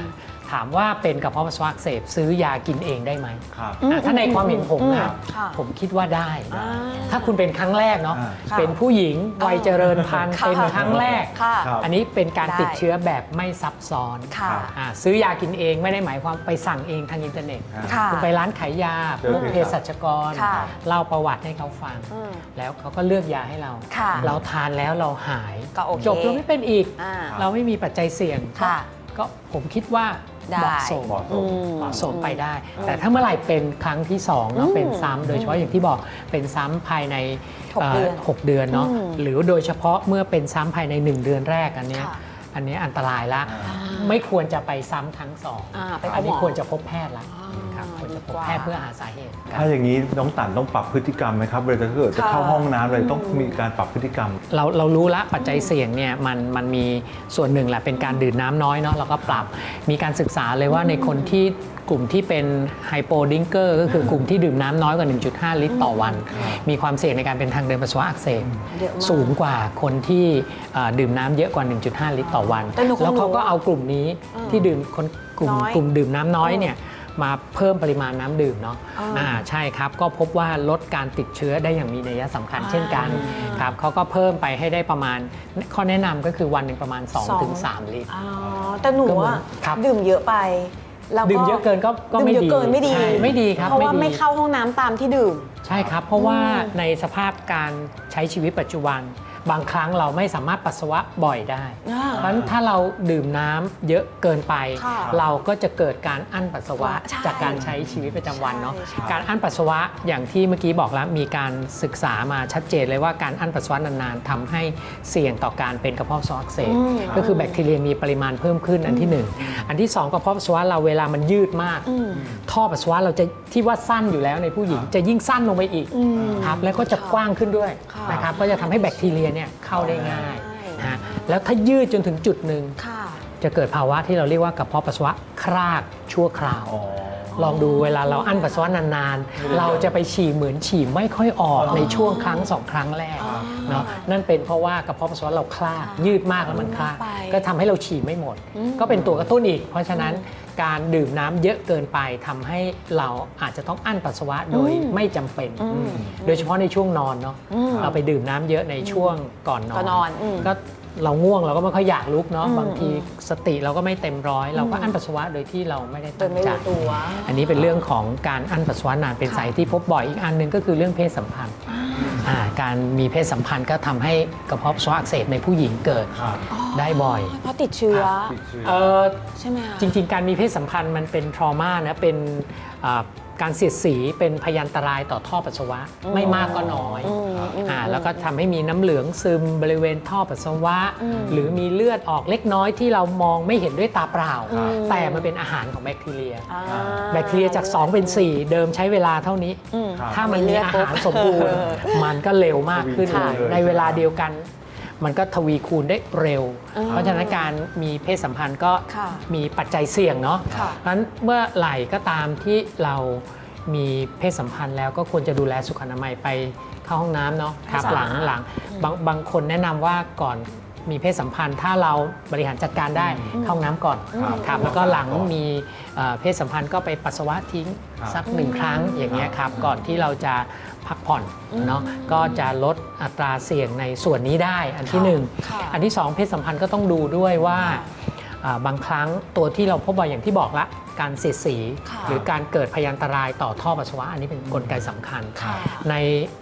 [SPEAKER 3] ถามว่าเป็นกระเพาะปัสสาวะอักเสบซื้อยากินเองได้ไหม
[SPEAKER 1] ครับ
[SPEAKER 3] อ่าถ้าในความเห็นผม
[SPEAKER 2] อืม
[SPEAKER 3] นะ
[SPEAKER 2] ค่ะ
[SPEAKER 3] ผมคิดว่าได้
[SPEAKER 2] อ่า
[SPEAKER 3] ถ้าคุณเป็นครั้งแรกเนาะ
[SPEAKER 1] อ่า
[SPEAKER 2] ค่ะ
[SPEAKER 3] เป็นผู้หญิงวัยเจริญพันธุ์
[SPEAKER 2] ค่ะ
[SPEAKER 3] เป็นครั้งแรก
[SPEAKER 2] ค่ะ
[SPEAKER 1] ครับ
[SPEAKER 3] อันนี้เป็นการ
[SPEAKER 2] ได้
[SPEAKER 3] ติดเชื้อแบบไม่ซับซ้อน
[SPEAKER 2] ค่ะ
[SPEAKER 3] อ่าซื้อยากินเองไม่ได้หมายความไปสั่งเองทางอินเทอร์เน็ต
[SPEAKER 2] ค่ะ
[SPEAKER 3] คุณไปร้านขายยา
[SPEAKER 1] เจอ
[SPEAKER 3] พวก
[SPEAKER 1] เภสัช
[SPEAKER 3] เภสัชกร
[SPEAKER 2] ค่ะ
[SPEAKER 3] เล่าประวัติให้เขาฟัง
[SPEAKER 2] อืม
[SPEAKER 3] แล้วเขาก็เลือกยาให้เรา
[SPEAKER 2] ค่ะ
[SPEAKER 3] เราทานแล้วเราหาย
[SPEAKER 2] ก็โอเค
[SPEAKER 3] จบเราไม่เป็นอีก
[SPEAKER 2] อ่า
[SPEAKER 3] เราไม่มีปัจจัยเสี่ยง
[SPEAKER 2] ค่ะ
[SPEAKER 3] ก็ผมคิดว่า
[SPEAKER 2] ได้
[SPEAKER 3] เหมาะสม
[SPEAKER 1] เหมาะส
[SPEAKER 2] อื
[SPEAKER 1] ม
[SPEAKER 2] ม
[SPEAKER 3] เหมาะสมไปได้ แต่ถ้าเมื่อไหร่เป็นครั้งที่2เนาะ
[SPEAKER 2] อืม
[SPEAKER 3] เป็นซ้ำโดยเฉพาะอย่างที่บอกเป็นซ้ำภายใน
[SPEAKER 2] หกเดือน
[SPEAKER 3] หกเดือนเนาะ
[SPEAKER 2] อืม
[SPEAKER 3] หรือโดยเฉพาะเมื่อเป็นซ้ำภายใน 1 เดือนแรกอันเนี้ย
[SPEAKER 2] ค่ะ
[SPEAKER 3] อันเนี้ยอันตรายละ
[SPEAKER 1] อ่า
[SPEAKER 3] ไม่ควรจะไปซ้ำครั้งสอง
[SPEAKER 2] อ่าไปพบหมออั
[SPEAKER 3] อันนี้ควรจะพบแพทย์ละครับครับ
[SPEAKER 2] อ๋อ
[SPEAKER 3] ควรจะพบ
[SPEAKER 2] ดีกว่า
[SPEAKER 3] แพทย์เพื่อหาสาเหตุครับ
[SPEAKER 1] ถ้าอย่างนี้น้องตันต้องปรับพฤติกรรมไหมครับเวลาถ้าเกิดจะเข้า
[SPEAKER 2] ค่ะ
[SPEAKER 1] ห้องน้ำอะไรต้องมีการปรับพฤติกรรม
[SPEAKER 3] เราเรารู้ละปัจจัยเสี่ยงเนี่ยมันมันมีส่วนหนึ่งแหละเป็นการดื่มน้ำน้อยเนาะเราก็ปรับมีการศึกษาเลยว่าในคนที่ กลุ่มที่เป็นไฮโปดิงเกอร์ก็คือกลุ่มที่ดื่มน้ำน้อยกว่า 1.5 ลิตรต่อวัน มีความเสี่ยงในการเป็นทางเดินปัสสาวะอักเสบ
[SPEAKER 2] เยอะมาก
[SPEAKER 3] สูงกว่าคนที่เอ่อดื่มน้ำเยอะกว่า 1.5 ลิตรต่อวัน
[SPEAKER 2] แต่หนูคง
[SPEAKER 3] แล้วเขาก็
[SPEAKER 2] รู้อะ
[SPEAKER 3] เอากลุ่มนี้ที่ดื่มคนกลุ่ม
[SPEAKER 2] น้อย
[SPEAKER 3] กลุ่มดื่มน้ำน้อยเนี่ยมาเพิ่มปริมาณน้ำดื่มเนาะ
[SPEAKER 2] อ่า
[SPEAKER 3] อ่าใช่ครับ ก็พบว่าลดการติดเชื้อได้อย่างมีนัยสำคัญ
[SPEAKER 2] อ่า
[SPEAKER 3] เช่นกันครับเขาก็เพิ่มไปให้ได้ประมาณ ข้อแนะนำก็คือวันหนึ่งประมาณ
[SPEAKER 2] สอง
[SPEAKER 3] 2-3 ลิตร
[SPEAKER 2] อ๋อแต่หนู
[SPEAKER 3] ก็เหมือ
[SPEAKER 2] อะ
[SPEAKER 3] นครับ
[SPEAKER 2] ดื่มเยอะไป แล้ว
[SPEAKER 3] ดื่มเยอะเกินก็ก็
[SPEAKER 2] ดื่ม
[SPEAKER 3] ไม่
[SPEAKER 2] เยอะ
[SPEAKER 3] ดี
[SPEAKER 2] เกินไม่ดี
[SPEAKER 3] ใช่ไม่ดีครับ
[SPEAKER 2] เพราะว่า
[SPEAKER 3] ดี
[SPEAKER 2] ไม่เข้าห้องน้ำตามที่ดื่ม
[SPEAKER 3] ใช่ครับ เพราะว่าในสภาพการใช้ชีวิตปัจจุบัน บางครั้งเราไม่สามารถปัสสาวะบ่อยได้
[SPEAKER 2] อ่า
[SPEAKER 3] เพราะฉะนั้นถ้าเราดื่มน้ำเยอะเกินไป
[SPEAKER 2] ค่ะ
[SPEAKER 3] เราก็จะเกิดการอั้นปัสสาวะ
[SPEAKER 2] ใช่
[SPEAKER 3] จากการใช้ชีวิตประจำวันเนาะ
[SPEAKER 2] ใช่ใช่
[SPEAKER 3] การอั้นปัสสาวะอย่างที่เมื่อกี้บอกแล้วมีการศึกษามาชัดเจนเลยว่าการอั้นปัสสาวะนานๆทำให้เสี่ยงต่อการเป็นกระเพาะปัสสาวะอักเสบ
[SPEAKER 2] อืม
[SPEAKER 3] ก็คือแบคทีเรียมีปริมาณเพิ่มขึ้นอันที่หนึ่งอันที่สองกระเพาะปัสสาวะเราเวลามันยืดมาก
[SPEAKER 2] อืม
[SPEAKER 3] ท่อปัสสาวะเราจะที่ว่าสั้นอยู่แล้วในผู้หญิงจะยิ่งสั้นลงไปอีก
[SPEAKER 2] อืม
[SPEAKER 3] ครับแล้วก็จะกว้างขึ้นด้วย
[SPEAKER 2] ค่ะ
[SPEAKER 3] นะครับก็จะทำให้แบคทีเรียเนี่ยเข้าได้ง่าย
[SPEAKER 2] ใช่
[SPEAKER 3] นะฮะแล้วถ้ายืดจนถึงจุดหนึ่ง
[SPEAKER 2] ค่ะ
[SPEAKER 3] จะเกิดภาวะที่เราเรียกว่ากระเพาะปัสสาวะครากชั่วคราว ลองดูเวลาเราอั้นปัสสาวะนานๆ เราจะไปฉี่เหมือนฉี่ไม่ค่อยออกในช่วงครั้งสองครั้งแรกเนาะนั่นเป็นเพราะว่ากระเพาะปัสสาวะเราคลากยืดมากแล้วมันคลาก
[SPEAKER 2] ไป
[SPEAKER 3] ก็ทำให้เราฉี่ไม่หมด ก็เป็นตัวกระตุ้นอีก เพราะฉะนั้นการดื่มน้ำเยอะเกินไปทำให้เราอาจจะต้องอั้นปัสสาวะโดยไม่จำเป็น โดยเฉพาะในช่วงนอนเนาะ
[SPEAKER 2] อืม
[SPEAKER 3] เราไปดื่มน้ำเยอะในช่วงก่อนนอน
[SPEAKER 2] ก่อนนอนอืม
[SPEAKER 3] ก็ เราง่วงเราก็ไม่ค่อยอยากลุกเนาะ
[SPEAKER 2] อืม
[SPEAKER 3] บางทีสติเราก็ไม่เต็มร้อย เราก็อั้นปัสสาวะโดยที่เราไม่ได้
[SPEAKER 2] โด
[SPEAKER 3] ตั้
[SPEAKER 2] ย
[SPEAKER 3] ง
[SPEAKER 2] ไม่
[SPEAKER 3] ใจ
[SPEAKER 2] รู้ตัว
[SPEAKER 3] อันนี้เป็นเรื่องของการอั้นปัสสาวะนานเป็น
[SPEAKER 2] ค่ะ
[SPEAKER 3] สาเหตุที่พบบ่อยอีกอันหนึ่งก็คือเรื่องเพศสัมพันธ์อ่าการมีเพศสัมพันธ์ก็ทำให้กระเพาะปัสสาวะอักเสบในผู้หญิงเกิดได้บ่อย
[SPEAKER 2] เพราะติดเชื้อ
[SPEAKER 3] เออ
[SPEAKER 2] ใช่ไหมคะ
[SPEAKER 3] จริง ๆ การมีเพศสัมพันธ์มันเป็นทรมานะเป็นอ่า การเสียดสีเป็นพยันตรายต่อท่อปัสสาวะไม่มากก็น้อย
[SPEAKER 2] อืมอืม
[SPEAKER 3] อ่าแล้วก็ทำให้มีน้ำเหลืองซึมบริเวณท่อปัสสาวะ หรือมีเลือดออกเล็กน้อยที่เรามองไม่เห็นด้วยตาเปล่า แต่มันเป็นอาหารของแบคทีเรีย
[SPEAKER 2] อ่า
[SPEAKER 3] แบคทีเรียจาก 2 เป็น 4 เดิมใช้เวลาเท่านี้
[SPEAKER 2] อืม
[SPEAKER 3] ถ้ามัน
[SPEAKER 2] มีเลื
[SPEAKER 3] มี
[SPEAKER 2] อด
[SPEAKER 3] อา
[SPEAKER 2] ปุ๊บ
[SPEAKER 3] หารสมบูรณ์ มันก็เร็วมากขึ้น
[SPEAKER 1] ค่ะ
[SPEAKER 3] เลยในเวลาเดียวกัน มันก็ทวีคูณได้เร็ว
[SPEAKER 2] อ่า
[SPEAKER 3] เพราะฉะนั้นการมีเพศสัมพันธ์ก็
[SPEAKER 2] ค่ะ
[SPEAKER 3] มีปัจจัยเสี่ยงเนาะ
[SPEAKER 2] ค่ะ
[SPEAKER 3] เพราะฉะนั้นเมื่อไหร่ก็ตามที่เรามีเพศสัมพันธ์แล้วก็ควรจะดูแลสุขอนามัยไปเข้าห้องน้ำเนาะครับ
[SPEAKER 2] ให้สะ
[SPEAKER 3] ห
[SPEAKER 2] อา
[SPEAKER 3] ลั
[SPEAKER 2] ด
[SPEAKER 3] งหลังบางบางคนแนะนำว่าก่อนมีเพศสัมพันธ์ ถ้าเราบริหารจัดการได้เข้าห้องน้ำก่อน
[SPEAKER 1] ครับ
[SPEAKER 3] ครับแล้วก็หลังมีเอ่อเพศสัมพันธ์ก็ไปปัสสาวะทิ้ง
[SPEAKER 1] ครับ
[SPEAKER 3] สักหนึ่งครั้งอย่างเงี้ยครับก่อนที่เราจะ พักผ่อนเนาะก็จะลดอัตราเสี่ยงในส่วนนี้ได้อันที่หนึ่ง
[SPEAKER 2] ค่ะ
[SPEAKER 3] อันที่สองเพศสัมพันธ์ก็ต้องดูด้วยว่าอ่าบางครั้งตัวที่เราพบบ่อยอย่างที่บอกละการเสียดสี
[SPEAKER 2] ค่ะ
[SPEAKER 3] หรือการเกิดพยันตรายต่อท่อปัสสาวะ อันนี้เป็นกลไกสำคัญ
[SPEAKER 2] ค่ะ
[SPEAKER 3] ใน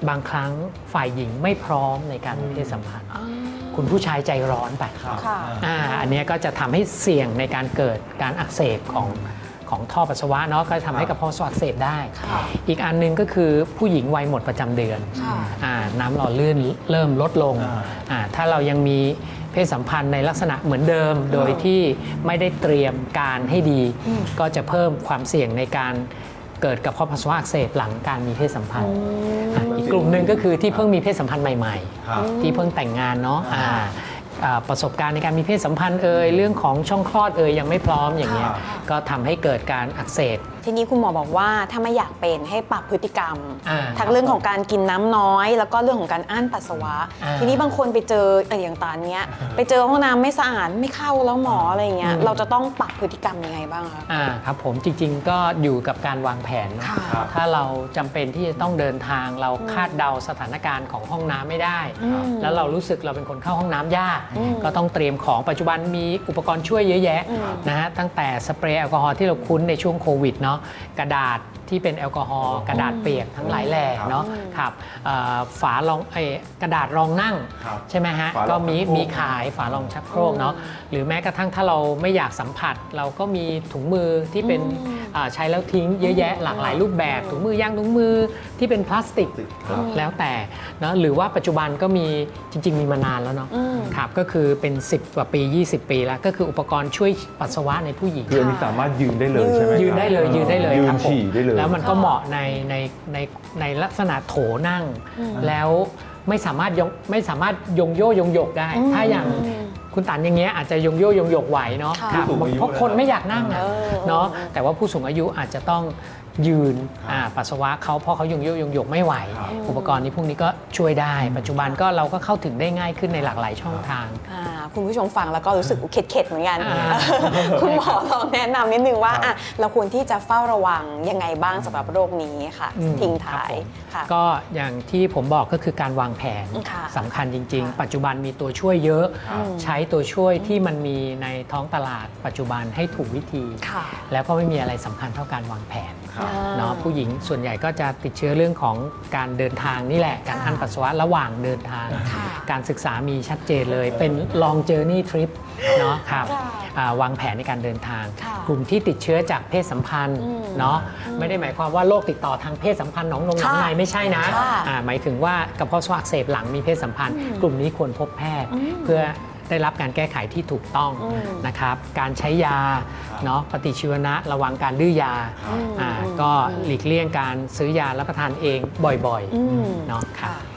[SPEAKER 3] บางครั้งฝ่ายหญิงไม่พร้อมในการมีเพศสัมพันธ์
[SPEAKER 2] อ่า
[SPEAKER 3] คุณผู้ชายใจร้อนไป
[SPEAKER 1] ครับ
[SPEAKER 2] ค่ะ
[SPEAKER 3] อ่าอันเนี้ยก็จะทำให้เสี่ยงในการเกิดการอักเสบของ ของท่อปัสสาวะเนาะก็ทำให้กระเพาะปัสสาวะอักเสบได้
[SPEAKER 2] ค่ะ
[SPEAKER 3] อีกอันหนึงก็คือผู้หญิงวัยหมดประจำเดือน
[SPEAKER 2] ค่ะ
[SPEAKER 3] อ่าน้ำหล่อลื่นเริ่มลดลง
[SPEAKER 1] อ่า
[SPEAKER 3] อ่าถ้าเรายังมีเพศสัมพันธ์ในลักษณะเหมือนเดิม โดยที่ไม่ได้เตรียมการให้ดี ก็จะเพิ่มความเสี่ยงในการเกิดกระเพาะปัสสาวะอักเสบหลังการมีเพศสัมพันธ์อะอีกกลุ่มหนึ่งก็คือที่เพิ่งมีเพศสัมพันธ์ใหม่ ๆ
[SPEAKER 1] ครับ
[SPEAKER 3] ที่เพิ่งแต่งงานเนาะอ่าอ่า ประสบการณ์ในการมีเพศสัมพันธ์เอ่ยเรื่องของช่องคลอดเอ่ยยังไม่พร้อมอย่างเงี้ย
[SPEAKER 1] ค่ะ
[SPEAKER 3] ก็ทำให้เกิดการอักเสบ
[SPEAKER 2] ทีนี้คุณหมอบอกว่าถ้าไม่อยากเป็นให้ปรับพฤติกรรม
[SPEAKER 3] อ่า
[SPEAKER 2] ทั้งเรื่องของการกินน้ำน้อย แล้วก็เรื่องของการอั้นปัสสาวะ
[SPEAKER 3] อ่า
[SPEAKER 2] ทีนี้บางคนไปเจอเอ่ออย่างตอนเนี้ย ไปเจอห้องน้ำไม่สะอาดไม่เข้าแล้วหมออะไรอย่างเงี้ย
[SPEAKER 3] อืม
[SPEAKER 2] เราจะต้องปรับพฤติกรรมยังไงบ้างคะ
[SPEAKER 3] อ่าครับผมจริงๆก็อยู่กับการวางแผนเนอะ
[SPEAKER 2] ค่ะ
[SPEAKER 1] ครับ
[SPEAKER 3] ถ้าเราจำเป็นที่จะต้องเดินทางเราคาดเดาสถานการณ์ของห้องน้ำไม่ได้
[SPEAKER 2] อืม
[SPEAKER 3] แล้วเรารู้สึกเราเป็นคนเข้าห้องน้ำยาก
[SPEAKER 2] อืม
[SPEAKER 3] ก็ต้องเตรียมของปัจจุบันมีอุปกรณ์ช่วยเยอะแยะ
[SPEAKER 2] อืม
[SPEAKER 3] นะฮะตั้งแต่สเปรย์แอลกอฮอล์ที่เราคุ้นในช่วงโควิดเนาะกระดาษ ที่เป็นแอลกอฮอล์กระดาษเปียกทั้งหลายแหล่เนาะครับเอ่อฝารองเอ่อกระดาษรองนั่ง
[SPEAKER 1] ครับ
[SPEAKER 3] ใช่ไหมฮะ
[SPEAKER 1] ฝารอง
[SPEAKER 3] ก็มี
[SPEAKER 1] ชักโครก
[SPEAKER 3] มีขายฝารองชักโครกเนาะหรือแม้กระทั่งถ้าเราไม่อยากสัมผัส เราก็มีถุงมือที่เป็นอ่าใช้แล้วทิ้งเยอะแยะหลากหลายรูปแบบถุงมือยางถุงมือที่เป็นพลาสติก
[SPEAKER 1] ครับ
[SPEAKER 3] แล้วแต่เนอะหรือว่าปัจจุบันก็มีจริง ๆ มีมานานแล้วเนาะ
[SPEAKER 2] อืม
[SPEAKER 3] ครับก็คือเป็น 10 กว่าปี 20 ปีแล้ว ก็คืออุปกรณ์ช่วยปัสสาวะในผู้หญิง
[SPEAKER 1] คืออันนี้สามารถยืนได้เลยใช่ไหมครับ
[SPEAKER 3] ยืนได้เลยยืนได้เลย
[SPEAKER 1] ยื
[SPEAKER 3] คนรับผม
[SPEAKER 1] ฉี่ได้เลย
[SPEAKER 3] แล้วมันก็เหมาะในในในในลักษณะโถนั่ง แล้วไม่สามารถยงไม่สามารถยงโยยงยกได้ ถ้าอย่างคุณตันอย่างเงี้ยอาจจะยงโยยงยกไหวเนาะ
[SPEAKER 2] ค่ะ
[SPEAKER 3] ครับ
[SPEAKER 1] ผู้สูงอายุ
[SPEAKER 3] เพราะคนไม่อยากนั่งอะ
[SPEAKER 2] เออ
[SPEAKER 3] เนาะแต่ว่าผู้สูงอายุอาจจะต้องยืนอ่าปัสสาวะเขาเพราะเขายงโยยงยกไม่ไหว
[SPEAKER 1] ครับ
[SPEAKER 3] อุปกรณ์นี้พวกนี้ก็ช่วยได้ ปัจจุบันก็เราก็เข้าถึงได้ง่ายขึ้นในหลากหลายช่องทาง
[SPEAKER 2] อ่าคุณผู้ชมฟังแล้วก็รู้สึกเข็ดๆเหมือนกัน
[SPEAKER 3] อ่า
[SPEAKER 2] คุณหมอลองแนะนำนิดนึงว่า
[SPEAKER 1] ครับ
[SPEAKER 2] อะเราควรที่จะเฝ้าระวังยังไงบ้างสำหรับโรคนี้ค่ะ
[SPEAKER 3] อืม
[SPEAKER 2] ทิ้งท้าย
[SPEAKER 3] ครับผม
[SPEAKER 2] ค่ะ
[SPEAKER 3] ก็อย่างที่ผมบอกก็คือการวางแผน
[SPEAKER 2] ค่ะ
[SPEAKER 3] สำคัญจริง
[SPEAKER 2] ค่ะ
[SPEAKER 3] ๆ ปัจจุบันมีตัวช่วยเยอะ
[SPEAKER 1] ครับ
[SPEAKER 3] ใช้ตัวช่วยที่มันมีในท้องตลาด ปัจจุบันให้ถูกวิธี
[SPEAKER 2] ค่ะ
[SPEAKER 3] แล้วก็ไม่มีอะไรสำคัญเท่าการวางแผน
[SPEAKER 1] ครับ
[SPEAKER 3] เนาะผู้หญิงส่วนใหญ่ก็จะติดเชื้อเรื่องของการเดินทางนี่แหละ การ
[SPEAKER 2] ค่ะ
[SPEAKER 3] อั้นปัสสาวะระหว่างเดินทาง
[SPEAKER 2] ค่ะ
[SPEAKER 3] การศึกษามีชัดเจนเลยเป็น long journey trip เนาะครับ
[SPEAKER 2] ค่ะ
[SPEAKER 3] อ่าวางแผนในการเดินทาง
[SPEAKER 2] ค่ะ
[SPEAKER 3] กลุ่มที่ติดเชื้อจากเพศสัมพันธ์
[SPEAKER 2] อืม
[SPEAKER 3] เนาะไม่ได้หมายความว่าโรคติดต่อทางเพศสัมพันธ์หนองนงหนองใน
[SPEAKER 2] ค่ะ
[SPEAKER 3] ไม่ใช่นะ
[SPEAKER 2] ค่ะ
[SPEAKER 3] อ่าหมายถึงว่ากระเพาะปัสสาวะอักเสบหลังมีเพศสัมพันธ์ กลุ่มนี้ควรพบแพทย์เพื่อได้รับการแก้ไขที่ถูกต้อง
[SPEAKER 2] อืม
[SPEAKER 3] นะครับการใช้ยาเนาะปฏิชีวนะระวังการดื้อยา
[SPEAKER 1] ครับ
[SPEAKER 3] อ่าก็หลีกเลี่ยงการซื้อยารับประทานเองบ่อย
[SPEAKER 2] อืม
[SPEAKER 3] ๆเนาะครับ
[SPEAKER 2] ค่ะ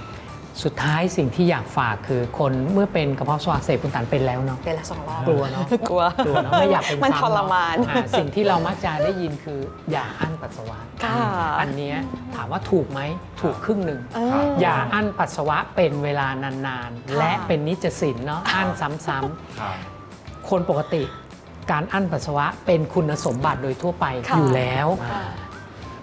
[SPEAKER 3] สุดท้ายสิ่งที่อยากฝากคือคนเมื่อเป็นกระเพาะปัสสาวะอักเสบคุณตันเป็นแล้วเนาะ
[SPEAKER 2] เดือนละสองรอบ
[SPEAKER 3] กลัวเนาะ
[SPEAKER 2] กลัว
[SPEAKER 3] กลัวเนาะไม่อยากเป็น
[SPEAKER 2] มัน
[SPEAKER 3] ซ้ำ
[SPEAKER 2] ทรมาน
[SPEAKER 3] เอะอ่สิ่งที่เรามักจะได้ยินคืออย่าอั้นปัสสาวะ
[SPEAKER 2] ค่ะ
[SPEAKER 3] อันเนี้ยถามว่าถูกไหมถูกครึ่งหนึ่ง
[SPEAKER 2] เออ
[SPEAKER 3] อย่าอั้นปัสสาวะเป็นเวลานานๆ
[SPEAKER 2] ค่ะ
[SPEAKER 3] และเป็นนิจสินเนาะอั้นซ้ำ
[SPEAKER 1] ครับ
[SPEAKER 3] ๆคนปกติการอั้นปัสสาวะเป็นคุณสมบัติโดยทั่วไป
[SPEAKER 2] ค่ะ
[SPEAKER 3] อยู่แล้ว
[SPEAKER 2] ค่ะ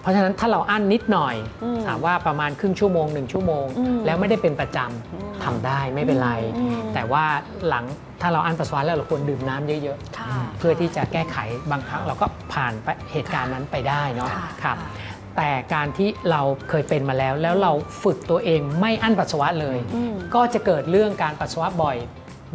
[SPEAKER 3] เพราะฉะนั้นถ้าเราอั้นนิดหน่อย
[SPEAKER 2] อืม
[SPEAKER 3] ถามว่าประมาณครึ่งชั่วโมงหนึ่งชั่วโมง
[SPEAKER 2] อืม
[SPEAKER 3] แล้วไม่ได้เป็นประจำทำได้ไม่เป็นไร
[SPEAKER 2] อืม
[SPEAKER 3] แต่ว่าหลังถ้าเราอั้นปัสสาวะแล้วเราควรดื่มน้ำเยอะๆ
[SPEAKER 2] ค่ะ
[SPEAKER 3] เพื่อที่จะแก้ไขบางครั้งเราก็ผ่านไปเหตุการณ์นั้นไปได้เนาะ
[SPEAKER 2] ค่ะ
[SPEAKER 3] ครับ
[SPEAKER 2] ค่ะ
[SPEAKER 3] แต่การที่เราเคยเป็นมาแล้ว แล้วเราฝึกตัวเองไม่อั้นปัสสาวะเลย
[SPEAKER 2] อืม
[SPEAKER 3] ก็จะเกิดเรื่องการปัสสาวะบ่อย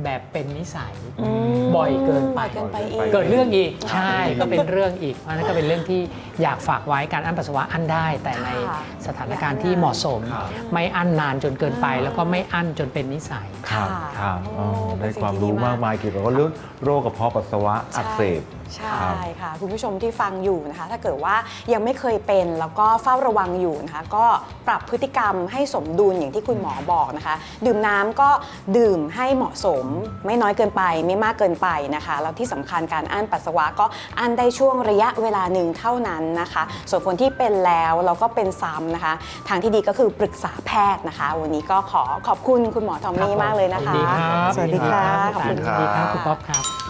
[SPEAKER 3] แบบเป็นนิสัย
[SPEAKER 2] อืม
[SPEAKER 3] บ่อยเกินไป
[SPEAKER 2] บ่อยเกินไปอีก
[SPEAKER 3] เกิดเรื่องอีกใช่ก็เป็นเรื่องอีก เพราะฉะนั้นก็เป็นเรื่องที่อยากฝากไว้การอั้นปัสสาวะอั้นได้ แต่ใน
[SPEAKER 2] ค่ะ
[SPEAKER 3] สถานการณ์ที่เหมาะสม
[SPEAKER 1] ครับ
[SPEAKER 3] ไม่อั้นนานจนเกินไป แล้วก็ไม่อั้นจนเป็นนิสัย
[SPEAKER 1] ครับ
[SPEAKER 2] ค่ะ
[SPEAKER 1] ครับ
[SPEAKER 2] โอ้
[SPEAKER 1] อ๋อ
[SPEAKER 2] เป็
[SPEAKER 1] ได้
[SPEAKER 2] นสิ่ง
[SPEAKER 1] ความ
[SPEAKER 2] ที่
[SPEAKER 1] รู้
[SPEAKER 2] ดีมามา
[SPEAKER 1] กกมายเกี่ยวกับเรื่องโรคกระเพาะปัสสาวะอักเสบ
[SPEAKER 2] ใช่
[SPEAKER 1] ครับ
[SPEAKER 2] ค่ะ คุณผู้ชมที่ฟังอยู่นะคะ ถ้าเกิดว่ายังไม่เคยเป็นแล้วก็เฝ้าระวังอยู่นะคะ ก็ปรับพฤติกรรมให้สมดุลอย่างที่คุณหมอบอกนะคะ ดื่มน้ำก็ดื่มให้เหมาะสม ไม่น้อยเกินไปไม่มากเกินไปนะคะ แล้วที่สำคัญการอั้นปัสสาวะก็อั้นได้ช่วงระยะเวลาหนึ่งเท่านั้นนะคะ ส่วนคนที่เป็นแล้วแล้วก็เป็นซ้ำนะคะ ทางที่ดีก็คือปรึกษาแพทย์นะคะ วันนี้ก็ขอขอบคุณคุณหมอทอมมี่มากเลยนะคะ
[SPEAKER 3] ยินดีครับ
[SPEAKER 2] สวัสดีค่ะ
[SPEAKER 3] ยิน
[SPEAKER 2] ขอบคุณ
[SPEAKER 3] สวัสดีครับคุณป๊อปครับ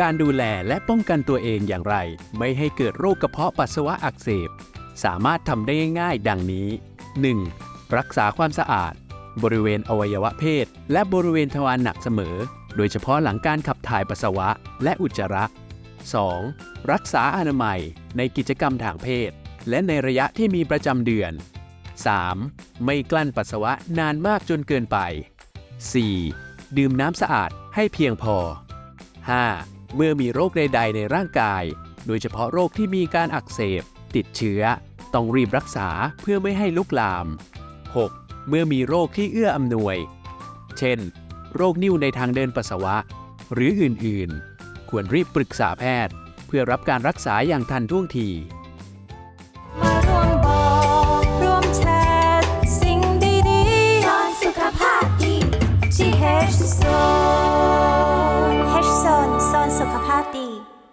[SPEAKER 4] การดูแลและป้องกันตัวเองอย่างไร ไม่ให้เกิดโรคกระเพาะปัสสาวะอักเสบ สามารถทำได้ง่ายๆดังนี้ 1. รักษาความสะอาด บริเวณอวัยวะเพศ และบริเวณทวารหนักเสมอ โดยเฉพาะหลังการขับถ่ายปัสสาวะและอุจจาระ 2. รักษาอนามัยในกิจกรรมทางเพศ และในระยะที่มีประจำเดือน 3. ไม่กลั้นปัสสาวะนานมากจนเกินไป 4. ดื่มน้ำสะอาดให้เพียงพอ 5. เมื่อมีโรคใดๆในร่างกาย โดยเฉพาะโรคที่มีการอักเสบ ติดเชื้อ ต้องรีบรักษาเพื่อไม่ให้ลุกลาม 6. เมื่อมีโรคที่เอื้ออำนวย เช่น โรคนิ่วในทางเดินปัสสาวะ หรืออื่นๆ ควรรีบปรึกษาแพทย์ เพื่อรับการรักษาอย่างทันท่วงที